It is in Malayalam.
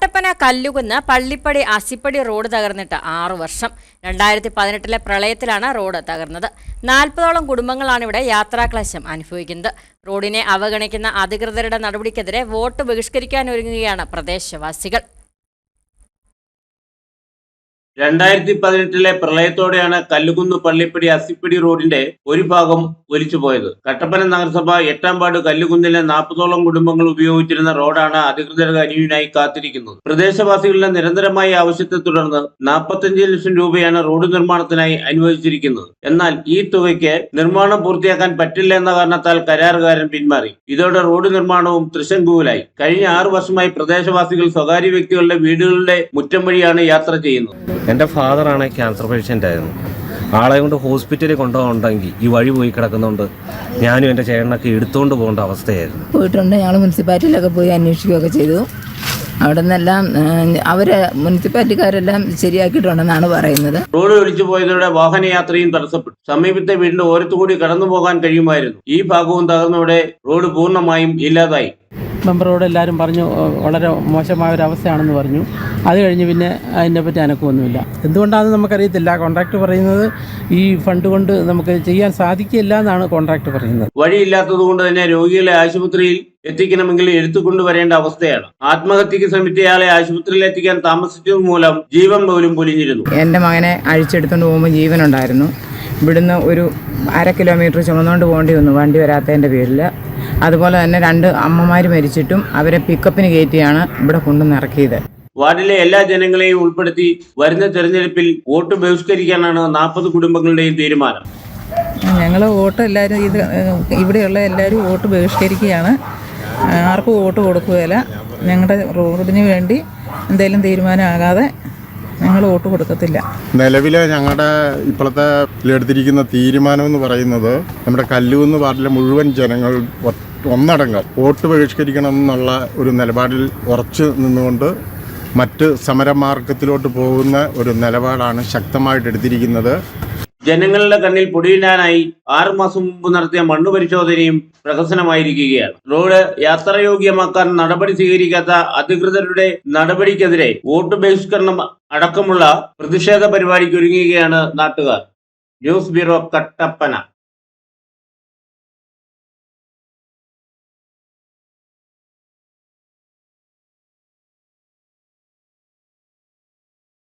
കട്ടപ്പന കല്ലുകുന്ന് പള്ളിപ്പടി അസിപ്പടി റോഡ് തകർന്നിട്ട് ആറു വർഷം. രണ്ടായിരത്തി പതിനെട്ടിലെ പ്രളയത്തിലാണ് റോഡ് തകർന്നത്. നാൽപ്പതോളം കുടുംബങ്ങളാണ് ഇവിടെ യാത്രാക്ലേശം അനുഭവിക്കുന്നത്. റോഡിനെ അവഗണിക്കുന്ന അധികൃതരുടെ നടപടിക്കെതിരെ വോട്ട് ബഹിഷ്കരിക്കാനൊരുങ്ങുകയാണ് പ്രദേശവാസികൾ. രണ്ടായിരത്തി പതിനെട്ടിലെ പ്രളയത്തോടെയാണ് കല്ലുകുന്ന് പള്ളിപ്പടി അസിപ്പിടി റോഡിന്റെ ഒരു ഭാഗം ഒലിച്ചുപോയത് കട്ടപ്പന നഗരസഭ എട്ടാം പാട് കല്ലുകുന്നിലെ നാൽപ്പതോളം കുടുംബങ്ങൾ ഉപയോഗിച്ചിരുന്ന റോഡാണ് അധികൃതർ അനുവിനായി കാത്തിരിക്കുന്നത്. പ്രദേശവാസികളുടെ നിരന്തരമായ ആവശ്യത്തെ തുടർന്ന് നാൽപ്പത്തഞ്ച് ലക്ഷം രൂപയാണ് റോഡ് നിർമ്മാണത്തിനായി അനുവദിച്ചിരിക്കുന്നത്. എന്നാൽ ഈ തുകയ്ക്ക് നിർമ്മാണം പൂർത്തിയാക്കാൻ പറ്റില്ല എന്ന കാരണത്താൽ കരാറുകാരൻ പിന്മാറി. ഇതോടെ റോഡ് നിർമ്മാണവും തൃശങ്കുവിലായി കഴിഞ്ഞ ആറു വർഷമായി പ്രദേശവാസികൾ സ്വകാര്യ വ്യക്തികളുടെ വീടുകളുടെ മുറ്റം വഴിയാണ് യാത്ര ചെയ്യുന്നത്. എന്റെ ഫാദറാണ് ക്യാൻസർ പേഷ്യന്റായിരുന്നു. ആളെ കൊണ്ട് ഹോസ്പിറ്റലിൽ കൊണ്ടുപോകണ്ടെങ്കിൽ ഈ വഴി പോയി കിടക്കുന്നുണ്ട്. ഞാനും എന്റെ ചേട്ടനൊക്കെ എടുത്തുകൊണ്ട് പോകേണ്ട അവസ്ഥയായിരുന്നു. പോയിട്ടുണ്ട്. ഞങ്ങൾ മുനിസിപ്പാലിറ്റിയിലൊക്കെ പോയി അന്വേഷിക്കുകയൊക്കെ ചെയ്തു. അവിടെ നിന്നെല്ലാം അവരെ മുനിസിപ്പാലിറ്റിക്കാരെല്ലാം ശരിയാക്കിയിട്ടുണ്ടെന്നാണ് പറയുന്നത്. റോഡ് ഒഴിച്ചു പോയതോടെ വാഹനയാത്രയും തടസ്സപ്പെട്ടു. സമീപത്തെ വീടിന്റെ ഓരത്തുകൂടി കടന്നു പോകാൻ കഴിയുമായിരുന്നു. ഈ ഭാഗവും തകർന്നതോടെ റോഡ് പൂർണമായും ഇല്ലാതായി. മെമ്പറോട് എല്ലാവരും പറഞ്ഞു വളരെ മോശമായ ഒരു അവസ്ഥയാണെന്ന് പറഞ്ഞു. അത് കഴിഞ്ഞ് പിന്നെ അതിനെപ്പറ്റി അനക്കമൊന്നുമില്ല. എന്തുകൊണ്ടാണെന്ന് നമുക്കറിയത്തില്ല. കോൺട്രാക്ട് പറയുന്നത് ഈ ഫണ്ട് കൊണ്ട് നമുക്ക് ചെയ്യാൻ സാധിക്കില്ല എന്നാണ് കോൺട്രാക്ട് പറയുന്നത്. വഴിയില്ലാത്തത് കൊണ്ട് തന്നെ രോഗികളെ ആശുപത്രിയിൽ എത്തിക്കണമെങ്കിൽ എടുത്തുകൊണ്ടുവരേണ്ട അവസ്ഥയാണ്. ആത്മഹത്യക്ക് ശ്രമിച്ചയാളെ ആശുപത്രിയിൽ എത്തിക്കാൻ താമസിച്ചത് മൂലം ജീവൻ പോലും പൊലിഞ്ഞിരുന്നു. എന്റെ മകനെ അഴിച്ചെടുത്തുകൊണ്ട് പോകുമ്പോൾ ജീവനുണ്ടായിരുന്നു. ഇവിടുന്ന് ഒരു അര കിലോമീറ്റർ ചുമന്നുകൊണ്ട് പോകേണ്ടി വന്നു. വണ്ടി വരാത്തതിന്റെ പേരിൽ അതുപോലെ തന്നെ രണ്ട് അമ്മമാർ മരിച്ചിട്ടും അവരെ പിക്കപ്പിന് കയറ്റിയാണ് ഇവിടെ കൊണ്ടുവന്ന് ഇറക്കിയത്. വാർഡിലെ എല്ലാ ജനങ്ങളെയും ഉൾപ്പെടുത്തി വരുന്ന തെരഞ്ഞെടുപ്പിൽ വോട്ട് ബഹിഷ്കരിക്കാനാണ് നാൽപ്പത് കുടുംബങ്ങളുടെയും തീരുമാനം. ഞങ്ങൾ വോട്ട് എല്ലാവരും ഇത് ഇവിടെയുള്ള എല്ലാവരും വോട്ട് ബഹിഷ്കരിക്കുകയാണ്. ആർക്കും വോട്ട് കൊടുക്കുകയില്ല. ഞങ്ങളുടെ റോഡിന് വേണ്ടി എന്തെങ്കിലും തീരുമാനമാകാതെ ഞങ്ങൾ വോട്ട് കൊടുക്കത്തില്ല. നിലവിലെ ഞങ്ങളുടെ ഇപ്പോഴത്തെ എടുത്തിരിക്കുന്ന തീരുമാനം എന്ന് പറയുന്നത് നമ്മുടെ കല്ലൂന്ന് വാർഡിലെ മുഴുവൻ ജനങ്ങൾ ഒന്നടങ്കം വോട്ട് ബഹിഷ്കരിക്കണം എന്നുള്ള ഒരു നിലപാടിൽ ഉറച്ചു നിന്നുകൊണ്ട് മറ്റ് സമരമാർഗത്തിലോട്ട് പോകുന്ന ഒരു നിലപാടാണ് ശക്തമായിട്ട് എടുത്തിരിക്കുന്നത്. ജനങ്ങളുടെ കണ്ണിൽ പൊടിയിടാനായി ആറു മാസം മുമ്പ് നടത്തിയ മണ്ണു പരിശോധനയും പ്രഹസനമായിരിക്കുകയാണ്. റോഡ് യാത്രായോഗ്യമാക്കാൻ നടപടി സ്വീകരിക്കാത്ത അധികൃതരുടെ നടപടിക്കെതിരെ വോട്ട് ബഹിഷ്കരണം അടക്കമുള്ള പ്രതിഷേധ പരിപാടിക്ക് ഒരുങ്ങുകയാണ് നാട്ടുകാർ. News bureau Kattappana.